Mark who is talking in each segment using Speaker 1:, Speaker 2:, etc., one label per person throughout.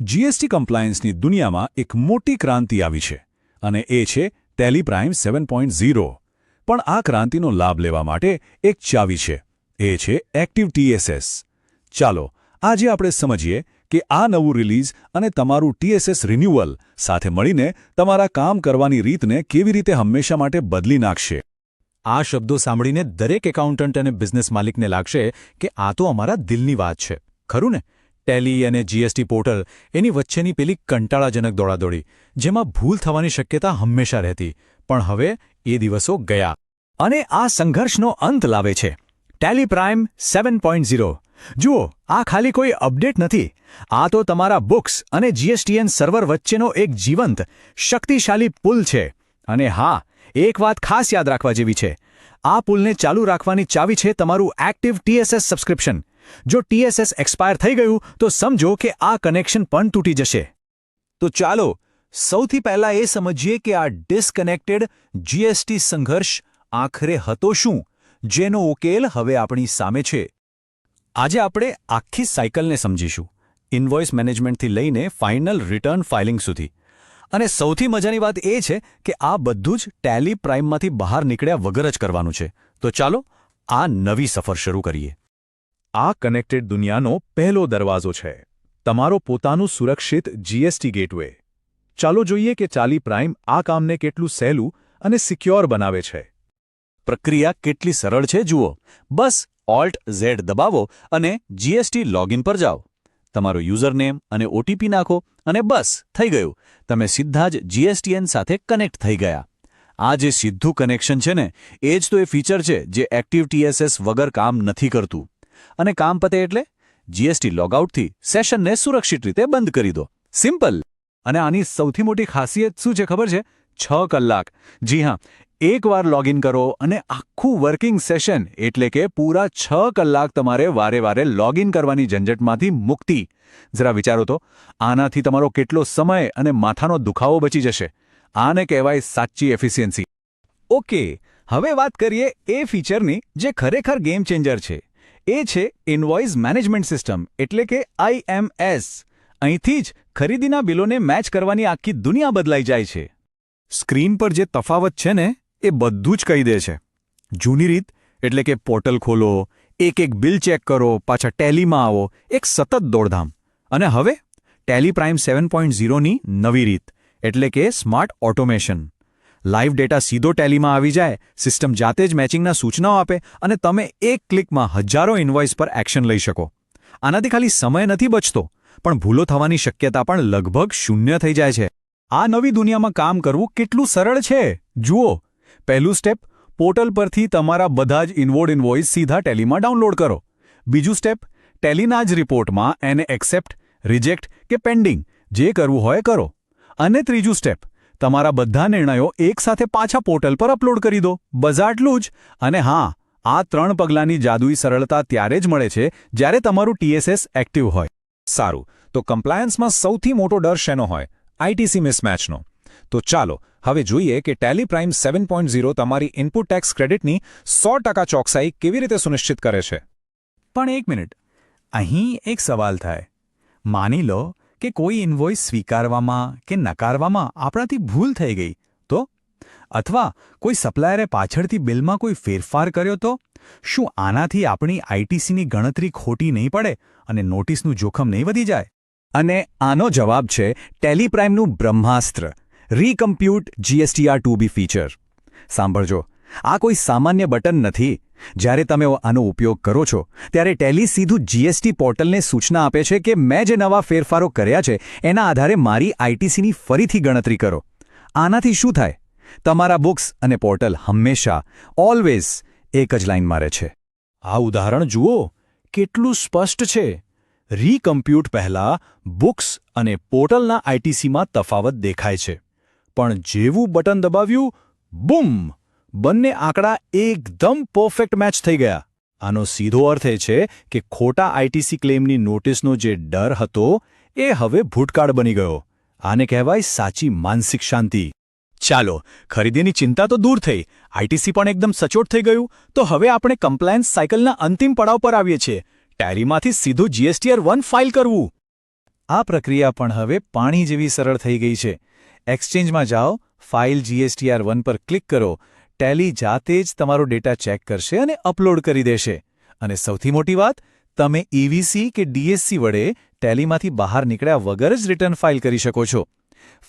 Speaker 1: GST કમ્પ્લાયન્સની દુનિયામાં એક મોટી ક્રાંતિ આવી છે, અને એ છે Tally prime seven point zero પણ આ ક્રાંતિનો લાભ લેવા માટે એક ચાવી છે, એ છે એક્ટિવ ટીએસએસ ચાલો, આજે આપણે સમજીએ કે આ નવું રિલીઝ અને તમારું ટીએસએસ રિન્યુઅલ સાથે મળીને તમારા કામ કરવાની રીતને કેવી રીતે હંમેશા માટે બદલી નાખશે.
Speaker 2: આ શબ્દો સાંભળીને દરેક એકાઉન્ટન્ટ અને બિઝનેસ માલિકને લાગશે કે આ તો અમારા દિલની વાત છે, ખરું ને? ટેલી અને જીએસટી પોર્ટલ એની વચ્ચેની પેલી કંટાળાજનક દોડાદોડી, જેમાં ભૂલ થવાની શક્યતા હંમેશા રહેતી, પણ હવે એ દિવસો ગયા. અને આ સંઘર્ષનો અંત લાવે છે. ટેલી પ્રાઇમ સેવન જુઓ, આ ખાલી કોઈ અપડેટ નથી. આ તો તમારા બુક્સ અને જીએસટીએન સર્વર વચ્ચેનો એક જીવંત, શક્તિશાળી પુલ છે. અને હા એક વાત ખાસ યાદ રાખવા જેવી છે. આ પુલને ચાલુ રાખવાની ચાવી છે તમારું એક્ટિવ ટીએસએસ સબસ્ક્રિપ્શન જો ટીએસએસ એક્સપાયર થઈ ગયું, તો સમજો કે આ કનેક્શન પણ તૂટી જશે. તો ચાલો, સૌથી પહેલા એ સમજીએ કે આ ડિસ્કનેક્ટેડ જીએસટી સંઘર્ષ આખરે હતો શું, જેનો ઉકેલ હવે આપણી સામે છે. આજે આપણે આખી સાયકલને સમજીશું. ઇન્વોઇસ મેનેજમેન્ટથી લઈને ફાઇનલ રિટર્ન ફાઇલિંગ સુધી. અને સૌથી મજાની વાત એ છે કે આ બધું જ ટેલી પ્રાઇમમાંથી બહાર નીકળ્યા વગર જ કરવાનું છે. તો ચાલો આ નવી સફર શરૂ કરીએ. આ કનેક્ટેડ દુનિયાનો પહેલો દરવાજો છે. તમારો પોતાનું સુરક્ષિત જીએસટી ગેટવે. ચાલો જોઈએ કે ચાલી પ્રાઇમ આ કામને કેટલું સહેલું અને સિક્યોર બનાવે છે. પ્રક્રિયા કેટલી સરળ છે જુઓ. બસ ઓલ્ટ ઝેડ દબાવો અને જીએસટી લોગિન પર જાઓ. તમારો યુઝરનેમ અને ઓટીપી નાખો અને બસ, થઈ ગયું. તમે સીધા જ જીએસટીએન સાથે કનેક્ટ થઈ ગયા. આ જે સીધું કનેક્શન છે ને, એ જ તો એ ફીચર છે જે એક્ટિવ ટીએસએસ વગર કામ નથી કરતું. અને કામ પતે એટલે? જીએસટી લોગઆઉટથી સેશનને સુરક્ષિત રીતે બંધ કરી દો. સિમ્પલ અને આની સૌથી મોટી ખાસિયત શું છે ખબર છે? છ કલાક. જી હા, એકવાર લોગિન કરો અને આખું વર્કિંગ સેશન એટલે કે પૂરા છ કલાક તમારે વારે વારે લોગિન કરવાની ઝંઝટમાંથી મુક્તિ. જરા વિચારો તો, આનાથી તમારો કેટલો સમય અને માથાનો દુખાવો બચી જશે. આને કહેવાય સાચી એફિશિયન્સી ઓકે, હવે વાત કરીએ એ ફીચરની જે ખરેખર ગેમ ચેન્જર છે. એ છે ઇન્વોઇસ મેનેજમેન્ટ સિસ્ટમ એટલે કે આઈએમએસ અહીંથી જ ખરીદીના બિલોને મેચ કરવાની આખી દુનિયા બદલાઈ જાય છે. સ્ક્રીન પર જે તફાવત છે ને, એ બધું જ કહી દે છે. જૂની રીત, એટલે કે પોર્ટલ ખોલો, એક એક બિલ ચેક કરો, પાછા ટેલીમાં આવો, એક સતત દોડધામ. અને હવે, ટેલી પ્રાઇમ સેવન પોઈન્ટ ઝીરોની નવી રીત, એટલે કે સ્માર્ટ ઓટોમેશન. લાઈવ ડેટા સીધો ટેલીમાં આવી જાય, સિસ્ટમ જાતે જ મેચિંગના સૂચનાઓ આપે, અને તમે એક ક્લિકમાં હજારો ઇન્વોઇસ પર એક્શન લઈ શકો. આનાથી ખાલી સમય નથી બચતો, પણ ભૂલો થવાની શક્યતા પણ લગભગ શૂન્ય થઈ જાય છે. આ નવી દુનિયામાં કામ કરવું કેટલું સરળ છે. જુઓ, પહેલું સ્ટેપ, પોર્ટલ પરથી તમારા બધા જ ઇન્વોર્ડ ઇન્વોઇસ સીધા ટેલીમાં ડાઉનલોડ કરો. બીજું સ્ટેપ, ટેલીના જ રિપોર્ટમાં એને એક્સેપ્ટ રિજેક્ટ કે પેન્ડિંગ જે કરવું હોય કરો. અને ત્રીજું સ્ટેપ, તમારા બધા નિર્ણયો એકસાથે પાછા પોર્ટલ પર અપલોડ કરી દો. બસ આટલું જ. અને હા, આ ત્રણ પગલાંની જાદુઈ સરળતા ત્યારે જ મળે છે જ્યારે તમારું ટીએસએસ એક્ટિવ હોય. સારું, તો કમ્પ્લાયન્સમાં સૌથી મોટો ડર શેનો હોય? આઈટીસી મિસમેચનો તો ચાલો, હવે જોઈએ કે ટેલી પ્રાઇમ સેવન તમારી ઇનપુટ ટેક્સ ક્રેડિટની સો ટકા ચોકસાઈ કેવી રીતે સુનિશ્ચિત કરે છે? પણ એક મિનિટ. અહીં એક સવાલ થાય. માની લો કે કોઈ ઇન્વોઇસ સ્વીકારવામાં કે નકારવામાં આપણાથી ભૂલ થઈ ગઈ, તો? અથવા કોઈ સપ્લાયરે પાછળથી બિલમાં કોઈ ફેરફાર કર્યો તો? શું આનાથી આપણી આઈટીસીની ગણતરી ખોટી નહીં પડે અને નોટિસનું જોખમ નહીં વધી જાય? અને આનો જવાબ છે ટેલિપ્રાઇમનું બ્રહ્માસ્ત્ર. Recompute GSTR two B feature. સાંભળજો, આ કોઈ સામાન્ય બટન નથી. જ્યારે તમે આનો ઉપયોગ કરો છો, ત્યારે ટેલી સીધું જીએસટી પોર્ટલને સૂચના આપે છે કે મેં જે નવા ફેરફારો કર્યા છે, એના આધારે મારી આઈટીસીની ફરીથી ગણતરી કરો. આનાથી શું થાય? તમારા બુક્સ અને પોર્ટલ હંમેશા, ઓલવેઝ એક જ લાઇન મારે છે. આ ઉદાહરણ જુઓ, કેટલું સ્પષ્ટ છે. રીકમ્પ્યુટ પહેલાં બુક્સ અને પોર્ટલના આઈટીસીમાં તફાવત દેખાય છે. પણ જેવું બટન દબાવ્યું, બૂમ! બંને આંકડા એકદમ પરફેક્ટ મેચ થઈ ગયા. આનો સીધો અર્થ એ છે કે ખોટા આઈટીસી ક્લેમની નોટિસનો જે ડર હતો, એ હવે ભૂતકાળ બની ગયો. આને કહેવાય સાચી માનસિક શાંતિ. ચાલો, ખરીદીની ચિંતા તો દૂર થઈ. આઈટીસી પણ એકદમ સચોટ થઈ ગયું. તો હવે આપણે કમ્પ્લાયન્સ સાયકલના અંતિમ પડાવ પર આવીએ છીએ. ટેરીમાંથી સીધું જીએસટીઆર વન ફાઇલ કરવું. આ પ્રક્રિયા પણ હવે પાણી જેવી સરળ થઈ ગઈ છે. એક્સચેન્જમાં જાઓ ફાઇલ જીએસટીઆર વન પર ક્લિક કરો. ટેલી જાતે જ તમારો ડેટા ચેક કરશે અને અપલોડ કરી દેશે. અને સૌથી મોટી વાત, તમે ઈવીસી કે ડીએસસી વડે ટેલીમાંથી બહાર નીકળ્યા વગર જ રિટર્ન ફાઇલ કરી શકો છો.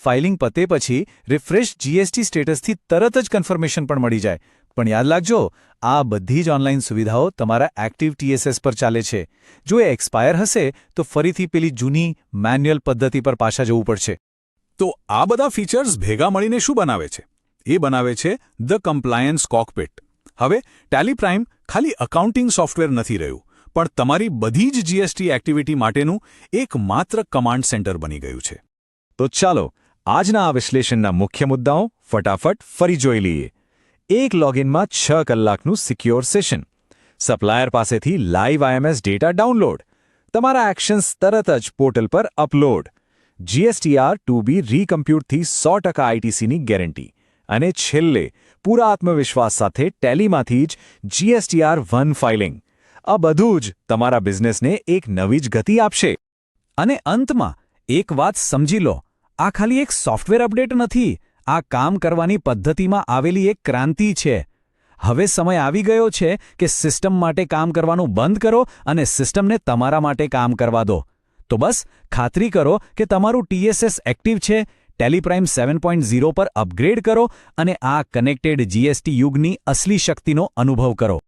Speaker 2: ફાઇલિંગ પતે પછી રિફ્રેશ જીએસટી સ્ટેટસથી તરત જ કન્ફર્મેશન પણ મળી જાય. પણ યાદ રાખજો, આ બધી જ ઓનલાઈન સુવિધાઓ તમારા એક્ટિવ ટીએસએસ પર ચાલે છે. જો એ એક્સપાયર હશે, તો ફરીથી પેલી જૂની મેન્યુઅલ પદ્ધતિ પર પાછા જવું પડશે.
Speaker 1: તો આ બધા ફીચર્સ ભેગા મળીને શું બનાવે છે? એ બનાવે છે ધ કમ્પ્લાયન્સ કોકપિટ. હવે, ટેલિપ્રાઇમ ખાલી અકાઉન્ટિંગ સોફ્ટવેર નથી રહ્યું, પણ તમારી બધી જ જીએસટી એક્ટિવિટી માટેનું એકમાત્ર કમાન્ડ સેન્ટર બની ગયું છે.
Speaker 3: તો ચાલો, આજના આ વિશ્લેષણના મુખ્ય મુદ્દાઓ ફટાફટ ફરી જોઈ લઈએ. એક લોગિનમાં છ કલાકનું સિક્યોર સેશન સપ્લાયર પાસેથી લાઈવ આઈએમએસ ડેટા ડાઉનલોડ તમારા એક્શન્સ તરત જ પોર્ટલ પર અપલોડ જીએસટીઆર ટુ બી રીકમ્પ્યુટથી સો ટકા આઈટીસીની ગેરંટી અને છેલ્લે, પૂરા આત્મવિશ્વાસ સાથે ટેલીમાંથી જ જીએસટીઆર વન ફાઇલિંગ આ બધું જ તમારા બિઝનેસને એક નવી જ ગતિ આપશે.
Speaker 2: અને અંતમાં, એક વાત સમજી લો. આ ખાલી એક સોફ્ટવેર અપડેટ નથી. આ કામ કરવાની પદ્ધતિમાં આવેલી એક ક્રાંતિ છે. હવે સમય આવી ગયો છે કે સિસ્ટમ માટે કામ કરવાનું બંધ કરો અને સિસ્ટમને તમારા માટે કામ કરવા દો. તો બસ, ખાતરી કરો કે તમારું ટીએસએસ એક્ટિવ છે, ટેલિપ્રાઇમ સેવન પોઈન્ટ ઝીરો પર અપગ્રેડ કરો અને આ કનેક્ટેડ જીએસટી યુગની અસલી શક્તિનો અનુભવ કરો.